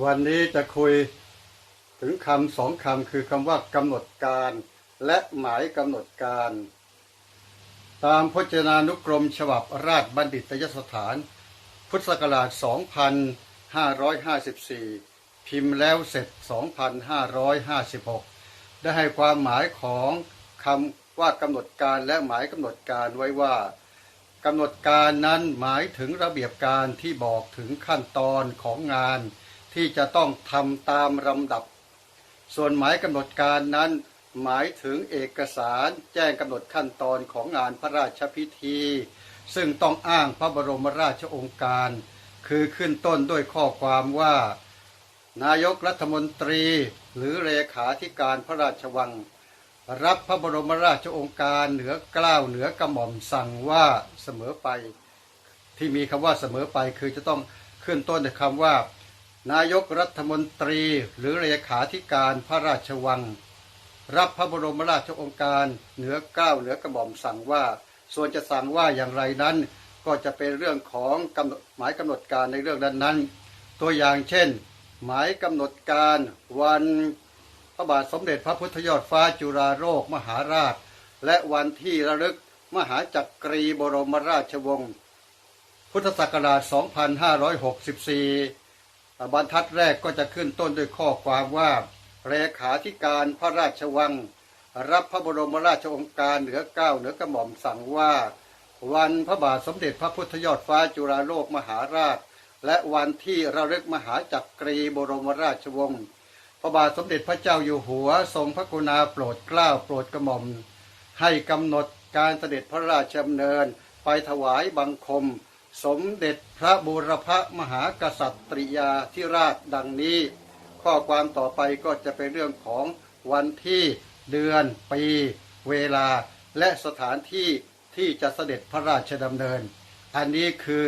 วันนี้จะคุยถึงคำสองคำคือคำว่ากำหนดการและหมายกำหนดการ ตามพจนานุกรมฉบับราชบัณฑิตยสถาน พุทธศักราช 2554 พิมพ์แล้วเสร็จ 2556 ได้ให้ความหมายของคำว่ากำหนดการและหมายกำหนดการไว้ว่ากำหนดการนั้นหมายถึงระเบียบการที่บอกถึงขั้นตอนของงาน ที่จะต้องทำตามลำดับ ส่วนหมายกำหนดการนั้น หมายถึงเอกสารแจ้งกำหนดขั้นตอนของงานพระราชพิธี ซึ่งต้องอ้างพระบรมราชองค์การ คือขึ้นต้นด้วยข้อความว่า นายกรัฐมนตรีหรือเลขาธิการพระราชวัง รับพระบรมราชองค์การเหนือกล้าวเหนือกระหม่อมสั่งว่าเสมอไป ที่มีคำว่าเสมอไปคือจะต้องขึ้นต้นด้วยคำว่า นายกรัฐมนตรีหรือเลขาธิการพระราชวัง รับพระบรมราชองค์การเหนือเก้าเหนือกระหม่อมสั่งว่า ส่วนจะสั่งว่าอย่างไรนั้น ก็จะเป็นเรื่องของกำหนดหมายกำหนดการในเรื่องนั้นนั้นๆ ตัวอย่างเช่น หมายกำหนดการวันพระบาทสมเด็จพระพุทธยอดฟ้าจุฬาโลกมหาราช และวันที่ระลึกมหาจักรีบรมราชวงศ์พุทธศักราช 2564 บรรทัดแรกก็จะขึ้นต้นด้วยข้อความว่าเลขาธิการพระราชวัง รับพระบรมราชองค์การเหนือเก้าเหนือกระหม่อมสั่งว่า วันพระบาทสมเด็จพระพุทธยอดฟ้าจุฬาโลกมหาราช และวันที่ระลึกมหาจักรีบรมราชวงศ์พระบาทสมเด็จพระเจ้าอยู่หัวทรงพระกรุณาโปรดเกล้าโปรดกระหม่อม ให้กำหนดการเสด็จพระราชดำเนิน ไปถวายบังคม สมเด็จพระบูรพมหากษัตริยาธิราชดังนี้ ข้อความต่อไปก็จะเป็นเรื่องของวันที่เดือนปี เวลาและสถานที่ที่จะเสด็จพระราชดำเนิน อันนี้คือ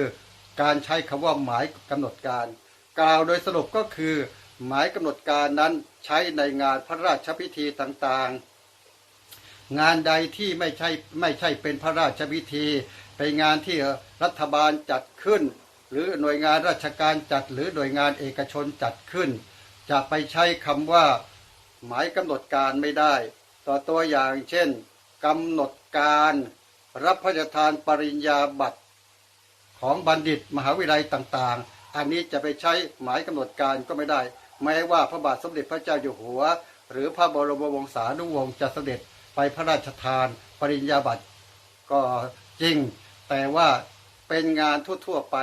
การใช้คำว่าหมายกำหนดการ กล่าวโดยสรุปก็คือ หมายกำหนดการนั้นใช้ในงานพระราชพิธีต่างๆ งานใดที่ไม่ใช่ไม่ใช่เป็นพระราชพิธีเป็นงานที่รัฐบาลจัดขึ้น หรือหน่วยงานราชการจัดหรือหน่วยงานเอกชนจัดขึ้น จะไปใช้คำว่า หมายกำหนดการไม่ได้ ต่อตัวอย่างเช่นกำหนดการรับพระราชทานปริญญาบัตรของบัณฑิตมหาวิทยาลัยต่างๆ อันนี้จะไปใช้หมายกำหนดการก็ไม่ได้ แม้ว่าพระบาทสมเด็จพระเจ้าอยู่หัว หรือพระบรมวงศานุวงศ์จะเสด็จ ไปพระราชทานปริญญาบัตรก็จริง แต่ว่าเป็นงานทั่วๆไป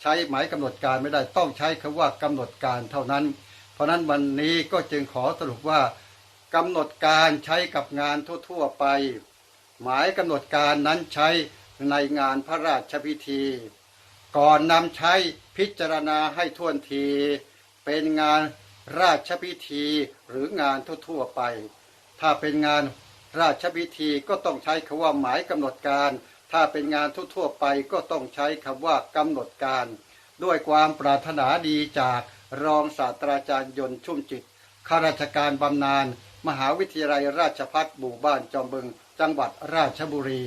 ใช้หมายกำหนดการไม่ได้ต้องใช้คำว่ากำหนดการเท่านั้น เพราะนั้นวันนี้ก็จึงขอสรุปว่ากำหนดการใช้กับงานทั่วๆไป หมายกำหนดการนั้นใช้ในงานพระราชพิธี ก่อนนำใช้พิจารณาให้ท่วนที เป็นงานราชพิธีหรืองานทั่วๆไป ถ้าเป็นงาน ราชพิธีก็ต้องใช้คำว่าหมายกำหนดการ ถ้าเป็นงานทั่วๆไปก็ต้องใช้คำว่ากำหนดการ ด้วยความปรารถนาดีจากรองศาสตราจารย์ยนต์ชุ่มจิตข้าราชการบำนาญมหาวิทยาลัยราชพัฒหมู่บ้านจอมบึง จังหวัดราชบุรี